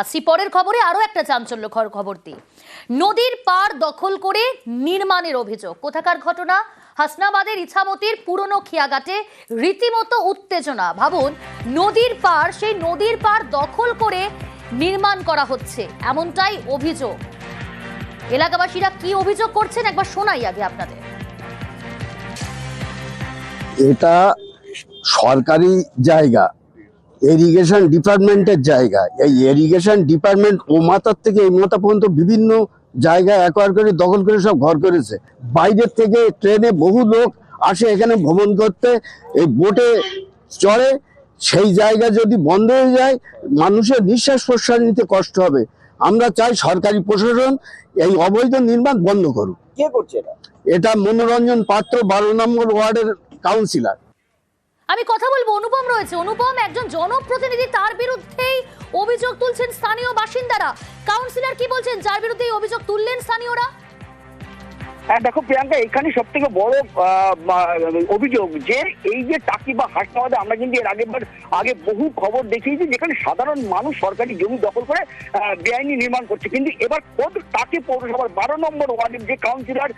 আসছি পরের খবরে আরও একটা চাঞ্চল্যকর খবর দিই। নদীর পার দখল করে নির্মাণের অভিযোগ। কোথাকার ঘটনা? হাসনাবাদের ইছামতির পুরনো খিয়াঘাটে রীতিমতো উত্তেজনা। ভাবুন, নদীর পার, সেই নদীর পার দখল করে নির্মাণ করা হচ্ছে। এমনটাই অভিযোগ। এলাকাবাসীরা কি অভিযোগ করছেন? একবার শোনাই আগে আপনাদের। এটা সরকারি জায়গা। এরিগেশন ডিপার্টমেন্টের জায়গা। এই এরিগেশন ডিপার্টমেন্ট ও মাথার থেকে এই মাথা পর্যন্ত বিভিন্ন জায়গা অ্যাকোয়ার করে দখল করে সব ঘর করেছে। বাইরের থেকে ট্রেনে বহু লোক আসে এখানে ভ্রমণ করতে। এই বোটে চড়ে সেই জায়গা যদি বন্ধ হয়ে যায় মানুষের নিঃশ্বাস প্রশ্বাস নিতে কষ্ট হবে। আমরা চাই সরকারি প্রশাসন এই অবৈধ নির্মাণ বন্ধ করুক। কে করছে এটা? এটা মনোরঞ্জন পাত্র বারো নম্বর ওয়ার্ডের কাউন্সিলর আমি কথা বলব, অনুপম রয়েছে। অনুপম একজন জনপ্রতিনিধি, তার বিরুদ্ধেই অভিযোগ তুলছেন স্থানীয় বাসিন্দারা। কাউন্সিলর কি বলছেন? যার বিরুদ্ধে অভিযোগ তুললেন স্থানীয়রা? হ্যাঁ দেখো প্রিয়াঙ্কা, এখানে সব থেকে বড় অভিযোগ যে এই যে টাকি বা হাসনাবাদে আমরা কিন্তু এর আগের বার, আগে বহু খবর দেখিয়েছি যেখানে সাধারণ মানুষ সরকারি জমি দখল করে বেআইনি নির্মাণ করছে। কিন্তু এবার খোদ টাকি পৌরসভার বারো নম্বর ওয়ার্ডের যে কাউন্সিলর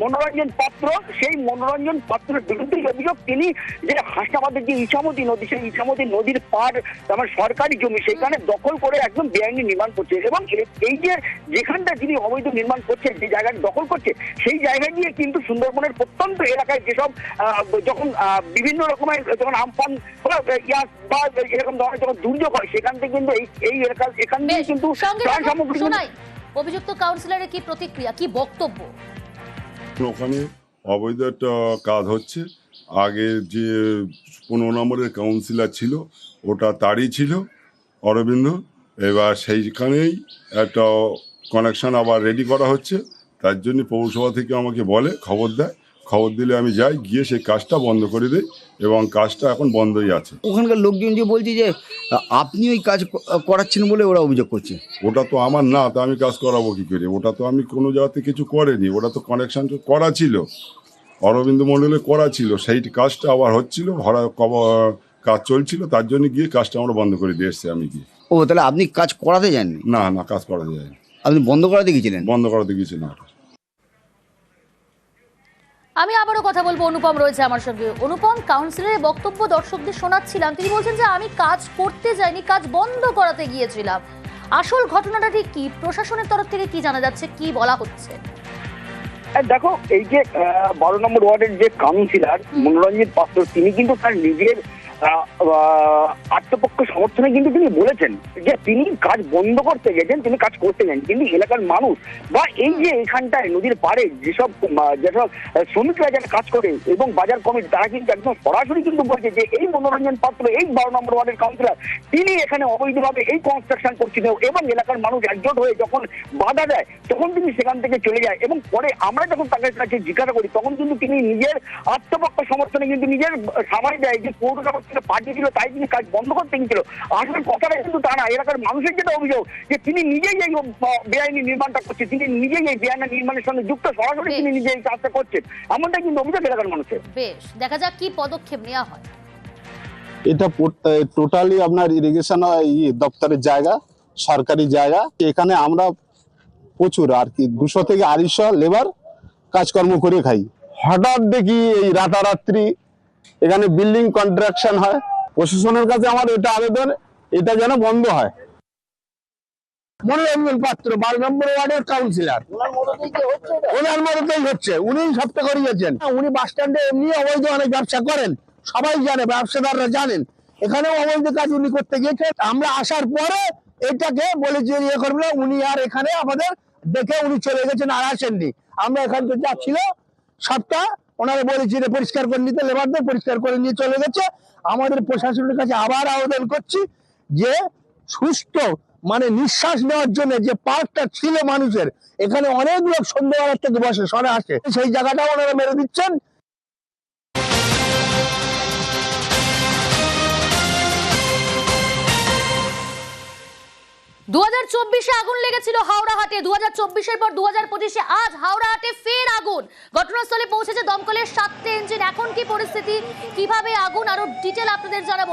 মনোরঞ্জন পাত্র, সেই মনোরঞ্জন পাত্রের বিরুদ্ধে অভিযোগ, তিনি যে হাসনাবাদের যে ইছামতি নদী, সেই ইছামতি নদীর পার আমার সরকারি জমি সেখানে দখল করে একদম বেআইনি নির্মাণ করছে। এবং এই যে যেখানটা যিনি অবৈধ নির্মাণ করছে, যে জায়গাটা দখল করছে সেই জায়গা দিয়ে কিন্তু সুন্দরবনের প্রত্যন্ত এলাকায় যেসব আহ, যখন আহ, বিভিন্ন রকমের যখন আমফান বা বা এরকম ধরনের যখন দুর্যোগ হয় সেখান থেকে কিন্তু এই এই এলাকা এখান থেকে কিন্তু প্রাণ সামগ্রী অভিযুক্ত কাউন্সিলরের কি প্রতিক্রিয়া কি বক্তব্য? ওখানে অবৈধ একটা কাজ হচ্ছে। আগে যে পনেরো নম্বরের কাউন্সিলর ছিল ওটা তারই ছিল অরবিন্দ। এবার সেইখানেই একটা কানেকশন আবার রেডি করা হচ্ছে। তার জন্য পৌরসভা থেকে আমাকে বলে খবর দেয়। খবর দিলে আমি যাই গিয়ে সেই কাজটা বন্ধ করে দিই এবং কাজটা এখন বন্ধই আছে। ওখানকার লোকজন যে বলছে যে আপনি ওই কাজ করাচ্ছেন বলে ওরা অভিযোগ করছে। ওটা তো আমার না তা আমি কাজ করাবো কি করে? ওটা তো আমি কোনো জায়গাতে কিছু করিনি। ওটা তো কানেকশন করা ছিল। অরবিন্দ মণ্ডলে করা ছিল। সেই কাজটা আবার হচ্ছিল ভরা কব- কাজ চলছিল তার জন্য গিয়ে কাজটা আমরা বন্ধ করে দিয়ে এসছি আমি গিয়ে। ও তাহলে আপনি কাজ করাতে যাননি? না না কাজ করা যায়। আপনি বন্ধ করাতে গিয়েছিলেন? বন্ধ করাতে গিয়েছিলাম। ওটা আমি আবারও কথা বলব অনুপম রয়েছে আমার সঙ্গে। অনুপম কাউন্সিলরের বক্তব্য দর্শকদের শোনাচ্ছিলাম। তিনি বলছেন যে আমি কাজ করতে যাইনি কাজ বন্ধ করাতে গিয়েছিলাম। আসল ঘটনাটা ঠিক কি? প্রশাসনের তরফ থেকে কি জানা যাচ্ছে কি বলা হচ্ছে? দেখো এই যে বারো নম্বর ওয়ার্ডের যে কাউন্সিলর মনোরঞ্জন পাত্র তিনি কিন্তু তার নিজের আত্মপক্ষ সমর্থনে কিন্তু তিনি বলেছেন যে তিনি কাজ বন্ধ করতে গেছেন, তিনি কাজ করতে গেছেন কিন্তু এলাকার মানুষ বা এই যে এখানটায় নদীর পাড়ে যেসব যেসব শ্রমিকরা যারা কাজ করে এবং বাজার কমিটি, তারা কিন্তু একদম সরাসরি কিন্তু বলছে যে এই মনোরঞ্জন পাত্র, এই বারো নম্বর ওয়ার্ডের কাউন্সিলর, তিনি এখানে অবৈধভাবে এই কনস্ট্রাকশন করছিলেন এবং এলাকার মানুষ একজোট হয়ে যখন বাধা দেয়, তখন তিনি সেখান থেকে চলে যায় এবং পরে আমরা যখন তাকে কাছে জিজ্ঞাসা করি, তখন কিন্তু তিনি নিজের আত্মপক্ষ সমর্থনে কিন্তু নিজের সামাই দেয় যে পৌরসভা থেকে পার্টি ছিল তাই তিনি কাজ বন্ধ করতে গেছিল আসলে কথাটা কিন্তু তা না এলাকার মানুষের যেটা অভিযোগ যে তিনি নিজেই এই বেআইনি নির্মাণটা করছেন তিনি নিজেই এই বেআইনি নির্মাণের সঙ্গে যুক্ত সরাসরি তিনি নিজে এই কাজটা করছেন। এমনটাই কিন্তু অভিযোগ এলাকার মানুষের। বেশ দেখা যাক কি পদক্ষেপ নেওয়া হয়। এটা টোটালি আপনার ইরিগেশন দপ্তরের জায়গা সরকারি জায়গা। এখানে আমরা প্রচুর আর কি দুশো থেকে আড়াইশো লেবার কাজকর্ম করে খাই। হঠাৎ দেখি এই রাতারাত্রি এখানে বিল্ডিং কন্ট্রাকশন হয়। প্রশাসনের কাছে আমার এটা আবেদন, এটা যেন বন্ধ হয়। ব্যবসা করেন। সবাই জানে, ব্যবসাদাররা জানেন। এখানেও কাজ উনি করতে গিয়েছে আমরা আসার পরে এটাকে ইয়ে করব, উনি আর এখানে আমাদের দেখে উনি চলে গেছেন আর আসেননি। আমরা এখান থেকে যাচ্ছিল ছিল সবটা ওনারা বলেছি যে পরিষ্কার করে নিতে, লেবারদের পরিষ্কার করে নিয়ে চলে গেছে। আমাদের প্রশাসনের কাছে আবার আবেদন করছি যে সুস্থ মানে নিঃশ্বাস নেওয়ার জন্য যে পার্কটা ছিল মানুষের, এখানে অনেক লোক সন্ধ্যাবেলার থেকে বসে সরে আসে। সেই জায়গাটা ওনারা মেরে দিচ্ছেন। দু হাজার চব্বিশে আগুন লেগেছিল দু হাজার চব্বিশের পর দু হাজার পঁচিশে আজ ফের আগুন। ঘটনাস্থলে পৌঁছেছে দমকলের ইঞ্জিন এখন কি পরিস্থিতি? কীভাবে আগুন? আরও ডিটেল আপনাদের জানাব।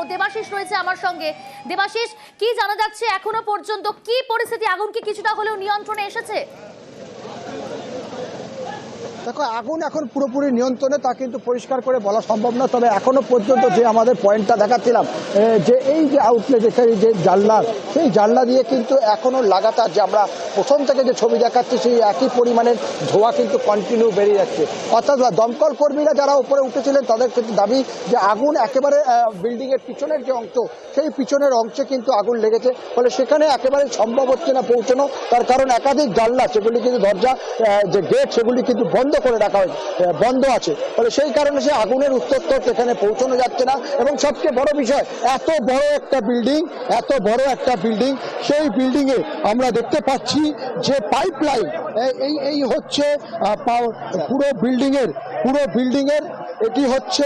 রয়েছে আমার সঙ্গে। দেবাশিস, কি জানা যাচ্ছে এখনও পর্যন্ত? কি পরিস্থিতি? আগুন কি কিছুটা হলেও নিয়ন্ত্রণে এসেছে? দেখো, আগুন এখন পুরোপুরি নিয়ন্ত্রণে, তা কিন্তু পরিষ্কার করে বলা সম্ভব না তবে এখনও পর্যন্ত যে আমাদের পয়েন্টটা দেখাচ্ছিলাম যে এই যে আউটলেট এখানে যে জানলা, সেই জানলা দিয়ে কিন্তু এখনও লাগাতার যে আমরা প্রথম থেকে যে ছবি দেখাচ্ছি, সেই একই পরিমাণের ধোঁয়া কিন্তু কন্টিনিউ বেরিয়ে যাচ্ছে। অর্থাৎ দমকল কর্মীরা যারা উপরে উঠেছিলেন, তাদের কিন্তু দাবি যে আগুন একেবারে বিল্ডিং এর পিছনের যে অংশ, সেই পিছনের অংশে কিন্তু আগুন লেগেছে। ফলে সেখানে একেবারে সম্ভব হচ্ছে না পৌঁছানো। তার কারণ একাধিক জানলা, সেগুলি কিন্তু দরজা যে গেট সেগুলি কিন্তু বন্ধ করে রাখা বন্ধ আছে। ফলে সেই কারণে সে আগুনের উত্তর সেখানে পৌঁছানো যাচ্ছে না। এবং সবচেয়ে বড় বিষয়, এত বড় একটা বিল্ডিং এত বড় একটা বিল্ডিং সেই বিল্ডিং এ আমরা দেখতে পাচ্ছি যে পাইপ লাইন এই এই হচ্ছে পুরো বিল্ডিং এর, পুরো বিল্ডিং এর, এটি হচ্ছে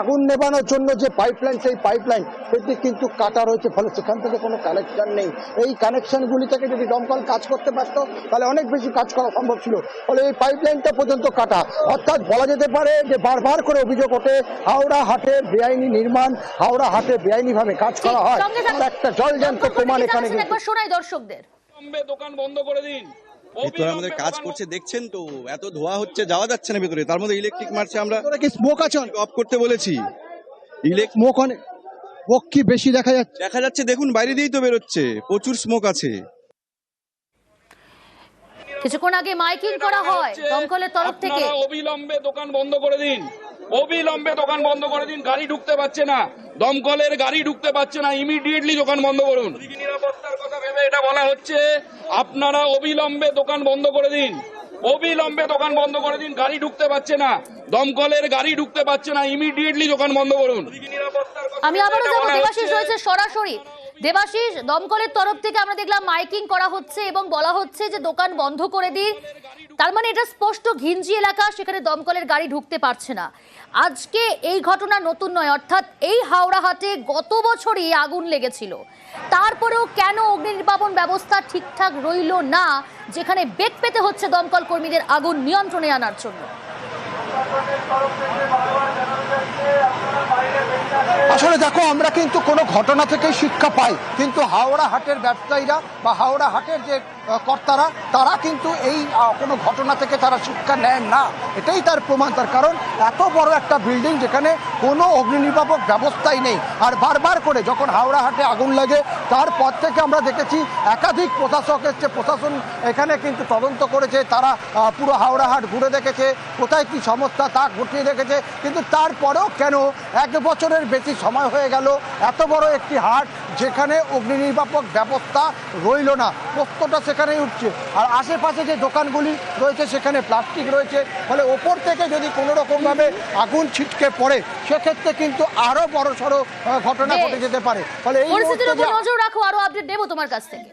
আগুন নেবানোর জন্য যে পাইপলাইন সেই পাইপলাইন সেটি কিন্তু কাটা রয়েছে ফলে সেখান থেকে কোনো কানেকশন নেই। এই কানেকশনগুলি থেকে যদি দমকল কাজ করতে পারত তাহলে অনেক বেশি কাজ করা সম্ভব ছিল। ফলে এই পাইপলাইনটা পর্যন্ত কাটা। অর্থাৎ বলা যেতে পারে যে বারবার করে অভিযোগ ওঠে হাওড়া হাটে বেআইনি নির্মাণ হাওড়া হাটে বেআইনিভাবে কাজ করা হয়। একটা জলজান্ত প্রমাণ এখানে দর্শকদের। দোকান বন্ধ করে দিন। ভেতরে আমাদের কাজ করছে দেখছেন তো এত ধোয়া হচ্ছে যাওয়া যাচ্ছে না ভেতরে তার মধ্যে ইলেকট্রিক মারছে আমরা। স্মোক আছে? অফ করতে বলেছি। ইলেকট্রিক স্মোক অনেক স্মোক কি বেশি দেখা যাচ্ছে? দেখা যাচ্ছে দেখুন বাইরে দিয়েই তো বেরোচ্ছে প্রচুর স্মোক আছে। কিছুক্ষণ আগে মাইকিং করা হয় দমকলের তরফ থেকে। অবিলম্বে দোকান বন্ধ করে দিন অবিলম্বে দোকান বন্ধ করে দিন গাড়ি ঢুকতে পারছে না দমকলের গাড়ি ঢুকতে পারছে না ইমিডিয়েটলি দোকান বন্ধ করুন। নিরাপত্তার এটা বলা হচ্ছে, আপনারা অবিলম্বে দোকান বন্ধ করে দিন। অবিলম্বে দোকান বন্ধ করে দিন, গাড়ি ঢুকতে পারছে না। দমকলের গাড়ি ঢুকতে পারছে না ইমিডিয়েটলি দোকান বন্ধ করুন। আমি আবারও যাব দেবাশিস রয়েছে, সরাসরি দেবাশিস, দমকলের তরফ থেকে আমরা দেখলাম মাইকিং করা হচ্ছে এবং বলা হচ্ছে যে দোকান বন্ধ করে দিন। তার মানে এটা স্পষ্ট ঘিঞ্জি এলাকা, সেখানে দমকলের গাড়ি ঢুকতে পারছে না। আজকে এই ঘটনা নতুন নয়, অর্থাৎ এই হাওড়া হাটে গত বছরই আগুন লেগেছিল। তারপরেও কেন অগ্নি নির্বাপন ব্যবস্থা ঠিকঠাক রইল না, যেখানে বেগ পেতে হচ্ছে দমকল কর্মীদের আগুন নিয়ন্ত্রণে আনার জন্য? আসলে দেখো, আমরা কিন্তু কোনো ঘটনা থেকে শিক্ষা পাই, কিন্তু হাওড়া হাটের ব্যবসায়ীরা বা হাওড়া হাটের যে কর্তারা, তারা কিন্তু এই কোনো ঘটনা থেকে তারা শিক্ষা নেন না। এটাই তার প্রমাণ, তার কারণ এত বড় একটা বিল্ডিং যেখানে কোনো অগ্নি নির্বাপক ব্যবস্থাই নেই। আর বারবার করে যখন হাওড়া হাটে আগুন লাগে তারপর থেকে আমরা দেখেছি একাধিক প্রশাসক এসছে। প্রশাসন এখানে কিন্তু তদন্ত করেছে, তারা পুরো হাওড়া হাট ঘুরে দেখেছে, কোথায় কি সমস্যা তা ঘটিয়ে দেখেছে। কিন্তু তারপরেও কেন এক বছরের বেশি সময় হয়ে গেল? এত বড় একটি হাট যেখানে অগ্নি নির্বাপক ব্যবস্থা রইল না প্রত্যটা সেখানেই উঠছে। আর আশেপাশে যে দোকানগুলি রয়েছে সেখানে প্লাস্টিক রয়েছে। ফলে ওপর থেকে যদি কোনো রকমভাবে আগুন ছিটকে পড়ে সেক্ষেত্রে কিন্তু আরও বড় সড়ো ঘটনা ঘটে যেতে পারে। ফলে এই নজর রাখো আরও আপডেট দেবো তোমার কাছ থেকে।